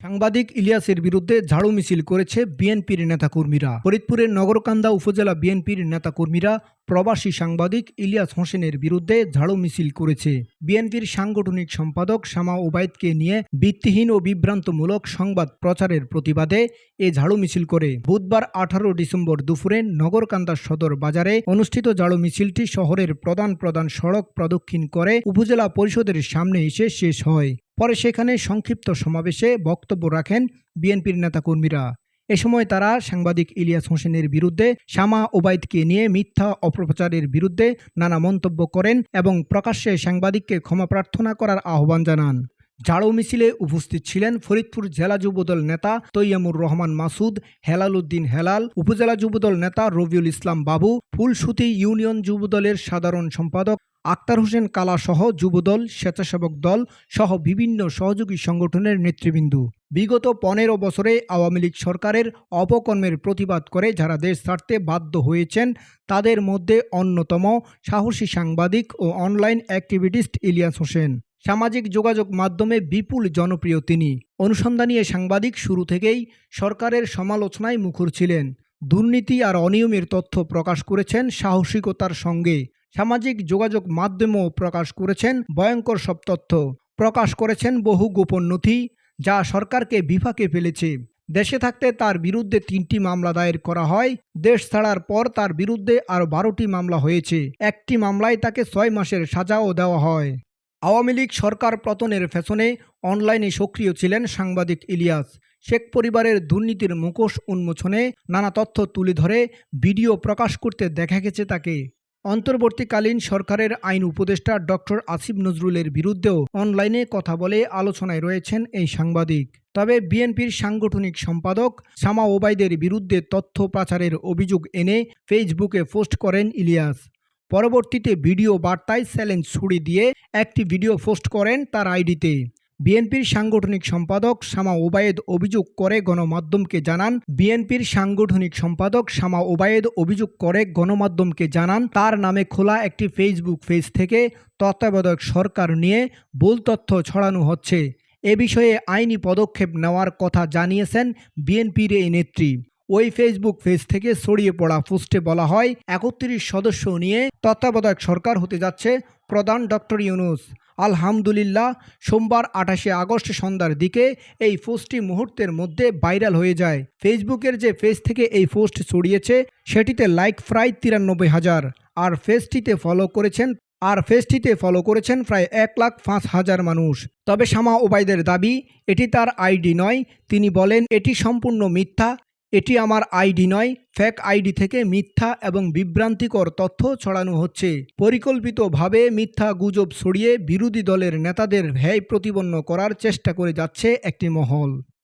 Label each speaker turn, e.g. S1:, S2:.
S1: সাংবাদিক ইলিয়াসের বিরুদ্ধে ঝাড়ু মিছিল করেছে বিএনপির নেতাকর্মীরা। ফরিদপুরের নগরকান্দা উপজেলা বিএনপির নেতাকর্মীরা প্রবাসী সাংবাদিক ইলিয়াস হোসেনের বিরুদ্ধে ঝাড়ু মিছিল করেছে। বিএনপির সাংগঠনিক সম্পাদক শামা ওবায়দকে নিয়ে ভিত্তিহীন ও বিভ্রান্তমূলক সংবাদ প্রচারের প্রতিবাদে এ ঝাড়ু মিছিল করে। বুধবার আঠারো ডিসেম্বর দুপুরে নগরকান্দা সদর বাজারে অনুষ্ঠিত ঝাড়ু মিছিলটি শহরের প্রধান প্রধান সড়ক প্রদক্ষিণ করে উপজেলা পরিষদের সামনে এসে শেষ হয়। পরে সেখানে সংক্ষিপ্ত সমাবেশে বক্তব্য রাখেন বিএনপির নেতাকর্মীরা। এ সময় তারা সাংবাদিক ইলিয়াস হোসেনের বিরুদ্ধে শামা ওবায়দকে নিয়ে মিথ্যা অপপ্রচারের বিরুদ্ধে নানা মন্তব্য করেন এবং প্রকাশ্যে সাংবাদিককে ক্ষমা প্রার্থনা করার আহ্বান জানান। ঝাড়ু মিছিলে উপস্থিত ছিলেন ফরিদপুর জেলা যুবদল নেতা তৈয়ামুর রহমান মাসুদ হেলাল উদ্দিন হেলাল, উপজেলা যুবদল নেতা রবিউল ইসলাম বাবু, ফুলসুতি ইউনিয়ন যুবদলের সাধারণ সম্পাদক আক্তার হোসেন কালা সহ যুবদল, স্বেচ্ছাসেবক দল সহ বিভিন্ন সহযোগী সংগঠনের নেতৃবৃন্দ। বিগত পনেরো বছরে আওয়ামী লীগ সরকারের অপকর্মের প্রতিবাদ করে যারা দেশ ছাড়তে বাধ্য হয়েছেন, তাদের মধ্যে অন্যতম সাহসী সাংবাদিক ও অনলাইন অ্যাক্টিভিটিস্ট ইলিয়াস হোসেন। সামাজিক যোগাযোগ মাধ্যমে বিপুল জনপ্রিয় তিনি। অনুসন্ধানী সাংবাদিক শুরু থেকেই সরকারের সমালোচনায় মুখর ছিলেন। দুর্নীতি আর অনিয়মের তথ্য প্রকাশ করেছেন সাহসিকতার সঙ্গে। সামাজিক যোগাযোগ মাধ্যমেও প্রকাশ করেছেন, ভয়ঙ্কর সব তথ্য প্রকাশ করেছেন বহু গোপন নথি যা সরকারকে বিপাকে ফেলেছে। দেশে থাকতে তার বিরুদ্ধে তিনটি মামলা দায়ের করা হয়, দেশ ছাড়ার পর তার বিরুদ্ধে আরও বারোটি মামলা হয়েছে। একটি মামলায় তাকে ছয় মাসের সাজাও দেওয়া হয়। আওয়ামী লীগ সরকার পতনের ফ্যাশনে অনলাইনে সক্রিয় ছিলেন সাংবাদিক ইলিয়াস। শেখ পরিবারের দুর্নীতির মুখোশ উন্মোচনে নানা তথ্য তুলে ধরে, ভিডিও প্রকাশ করতে দেখা গেছে তাকে। অন্তর্বর্তীকালীন সরকারের আইন উপদেষ্টা ডক্টর আসিফ নজরুলের বিরুদ্ধেও অনলাইনে কথা বলে আলোচনায় রয়েছেন এই সাংবাদিক। তবে বিএনপির সাংগঠনিক সম্পাদক শামা ওবায়দের বিরুদ্ধে তথ্য পাচারের অভিযোগ এনে ফেসবুকে পোস্ট করেন ইলিয়াস। পরবর্তীতে ভিডিও বার্তায় চ্যালেঞ্জ ছুড়ে দিয়ে একটি ভিডিও পোস্ট করেন তার আইডিতে। বিএনপির সাংগঠনিক সম্পাদক শামা ওবায়েদ অভিযোগ করে গণমাধ্যমকে জানান, বিএনপির সাংগঠনিক সম্পাদক শামা ওবায়েদ অভিযোগ করে গণমাধ্যমকে জানান, তার নামে খোলা একটি ফেসবুক পেজ থেকে তত্ত্বাবধায়ক সরকার নিয়ে ভুল তথ্য ছড়ানো হচ্ছে। এ বিষয়ে আইনি পদক্ষেপ নেওয়ার কথা জানিয়েছেন বিএনপির এই নেত্রী। ওই ফেসবুক পেজ থেকে ছড়িয়ে পড়া পোস্টে বলা হয়, একত্রিশ সদস্য নিয়ে তত্ত্বাবধায়ক সরকার হতে যাচ্ছে প্রধান ডক্টর ইউনুস। আলহামদুলিল্লাহ, সোমবার আঠাশে আগস্ট সন্ধ্যার দিকে এই পোস্টটি মুহূর্তের মধ্যে ভাইরাল হয়ে যায়। ফেসবুকের যে পেজ থেকে এই পোস্ট ছড়িয়েছে, সেটিতে লাইক প্রায় তিরানব্বই হাজার। আর পেজটিতে ফলো করেছেন, আর ফেসটিতে ফলো করেছেন প্রায় এক লাখ পাঁচ হাজার মানুষ। তবে শামা ওবায়দের দাবি, এটি তার আইডি নয়, তিনি বলেন এটি সম্পূর্ণ মিথ্যা এটি আমার আইডি নয়, ফ্যাক আইডি থেকে মিথ্যা এবং বিভ্রান্তিকর তথ্য ছড়ানো হচ্ছে। পরিকল্পিতভাবে মিথ্যা গুজব ছড়িয়ে বিরোধী দলের নেতাদের ভ্যয় প্রতিপন্ন করার চেষ্টা করে যাচ্ছে একটি মহল।